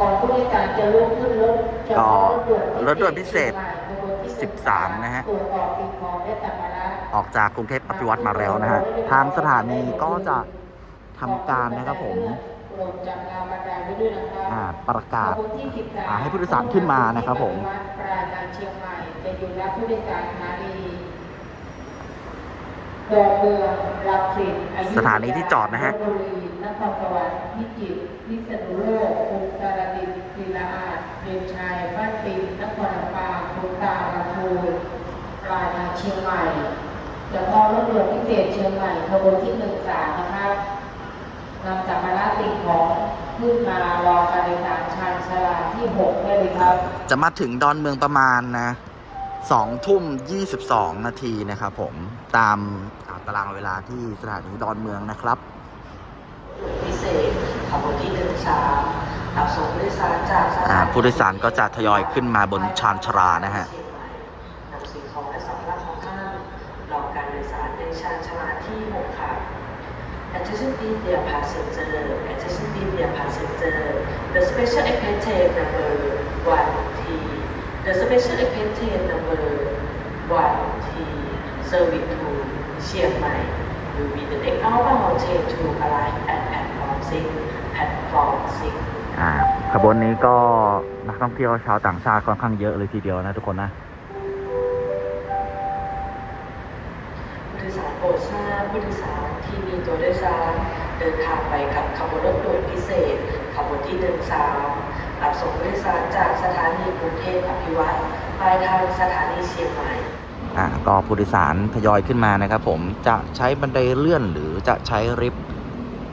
ก่อนผู้โดยสารจะลุกขึ้นรถจะก็รรถด่วนพิเศษ 13 นะฮะตรวจสอบสิ่งของและสัมภาระออกจากกรุงเทพอภิวัตรมาแล้วนะฮะ ทางสถานีก็จะทำการนะครับผมลงจากราวบันไดไว้ด้วยนะครับอ่าประกาศขบวนที่13อ่าให้ผู้โดยสารขึ้นมานะครับผม ดยสารสถานีดอนเมืองรังสิตอยุธยสถานีที่จอดนะฮะลพบุรีนครสวรรค์พิจิตรพิษณุโลกอุตรดิตถ์ศรีลาอาดเรียนชัยบ้านปิงนครลำปางขุนตาลำพูนปลายทางเชียงใหม่เฉพาะรถด่วนพิเศษเชียงใหม่ขบวนที่หนึ่งสามนะครับนำสัมภาระสิ่งของขึ้นมารอการโดยสารชานชาลาที่หกได้เลยครับ จะมาถึงดอนเมืองประมาณนะ สองทุ่มยี่สิบสองนาทีนะครับผมตามอ่าตารางเวลาที่สถานีดอนเมืองนะครับ พิเศษขบวนที่หนึ่งสามรับส่งผู้โดยสารจากสอ่าถานีผู้โดยสารก็จะทยอยขึ้นมาบนชานชาลานะฮะนำสิ่งของและสัมภาระของท่านรอการโดยสารในชานชาลาที่หกค่ะ Attention be dear passenger Attention be dear passenger The special expatriate number one T The special expatriate number one T service to เชียงใหม่ will be the next outbound train to arrive at platform 6 platform 6อ่าขบวนนี้ก็นักท่องเที่ยวชาวต่างชาติค่อนข้างเยอะเลยทีเดียวนะทุกคนนะผู้โดยสารโปรดทราบผู้โดยสารที่มีตัวโดยสารเดินทางไปกับขบวนรถด่วนพิเศษขบวนที่13 รับส่งผู้โดยสารจากสถานีกรุงเทพอภิวัตรปลายทางสถานีเชียงใหม่อ่าก็ผู้โดยสารทยอยขึ้นมานะครับ ผมจะใช้บันไดเลื่อนหรือจะใช้ลิฟต์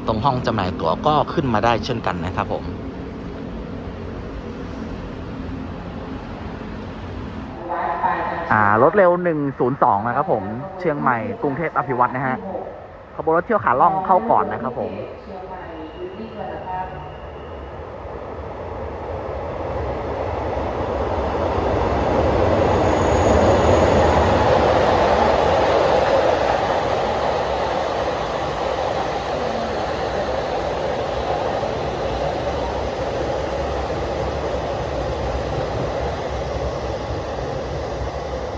ตรงห้องจำหน่ายตั๋วก็ขึ้นมาได้เช่นกันนะครับผมอ่ารถเร็ว 102 นะครับผมเชียงใหม่กรุงเทพอภิวัตรนะฮะขบวนรถเที่ยวขาล่องเข้าก่อนนะครับผม เชียงใหม่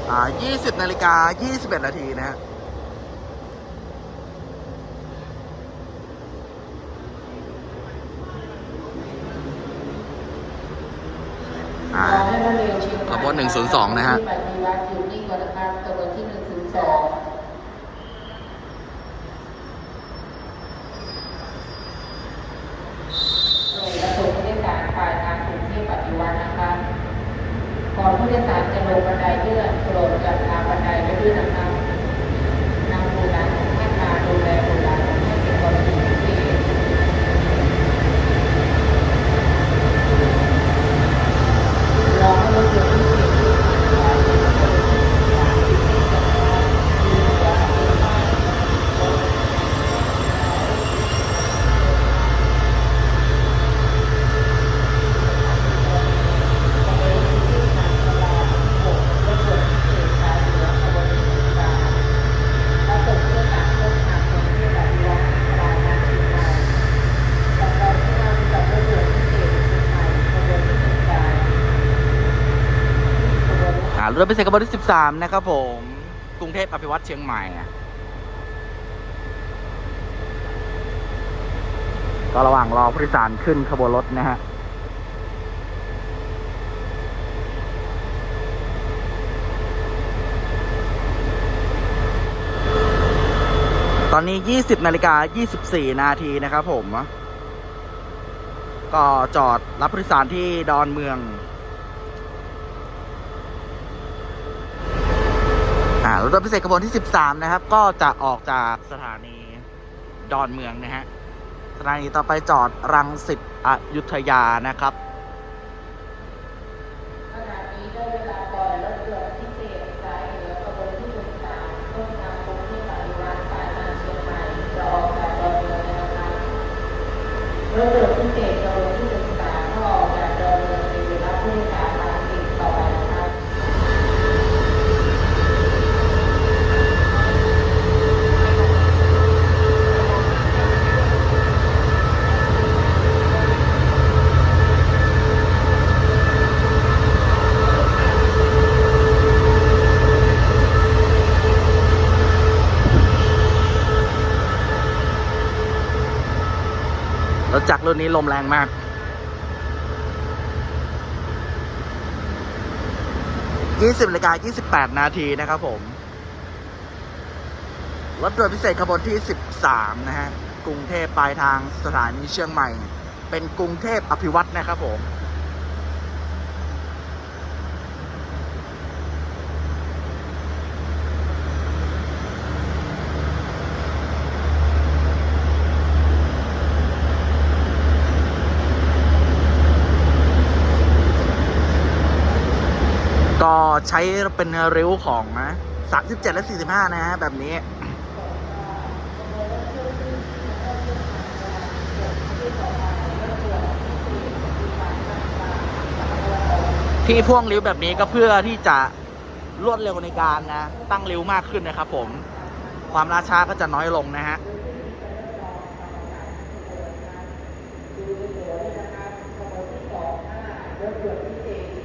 อยู่ที่ก่อนนะครับอ่า20นาฬิกา21นาทีนะฮะอ่าขบวน102 นะฮะปฏิวัติอยู่ที่ก่อนนะครับขบวนที่102และส่งผู้โดยสารปลายทางกรุงเทพปฏิวัตินะครับ ก่อนผู้โดยสารจะลงบันไดเลื่อนโปรดจัดทางบันไดไว้ด้วยนะครับนำบุรันให้มาดูแลบุรันให้เป็นกรณีพิเศษรอให้รถยนต์พิเศษที่มาเป็นกรณีสามสิบเมตรนะครับมีเหลือเพียงไม่ อ่า รถพิเศษขบวนที่ 13 นะครับผม กรุงเทพอภิวัตเชียงใหม่ ก็ระหว่างรอผู้โดยสารขึ้นขบวนรถนะฮะตอนนี้ 20 นาฬิกา 24 นาทีนะครับผม ก็จอดรับผู้โดยสารที่ดอนเมือง อ่า รถพิเศษขบวนที่ 13 นะครับ ก็จะออกจากสถานีดอนเมืองนะฮะสถานีต่อไปจอดรังสิตอยุธยานะครับขณะนี้ได้เวลาปล่อยรถด่วนพิเศษสายเหนือกระบวนที่หนึ่งสามต้นทางกรุงเทพปฏิวัติสายทางเชียงใหม่จะออกจากดอนเมืองแล้วนะครับรถด่วนพิเศษกระบวนที่หนึ่งสามก็ออกจากดอนเมืองไปรับผู้โดยสารทางสิบต่อไปนะครับ รุ่นนี้ลมแรงมาก 20นาฬิกา28 นาทีนะครับผม รถด่วนพิเศษขบวนที่ 13 นะฮะ กรุงเทพปลายทางสถานีเชียงใหม่ เป็นกรุงเทพอภิวัตรนะครับผม ก็ ใช้เป็นริ้วของนะ37 และ 45 นะฮะ แบบนี้ ที่พ่วงริ้วแบบนี้ก็เพื่อที่จะรวดเร็วในการนะ ตั้งริ้วมากขึ้นนะครับผม ความล่าช้าก็จะน้อยลงนะฮะรถด่วนพิเศษ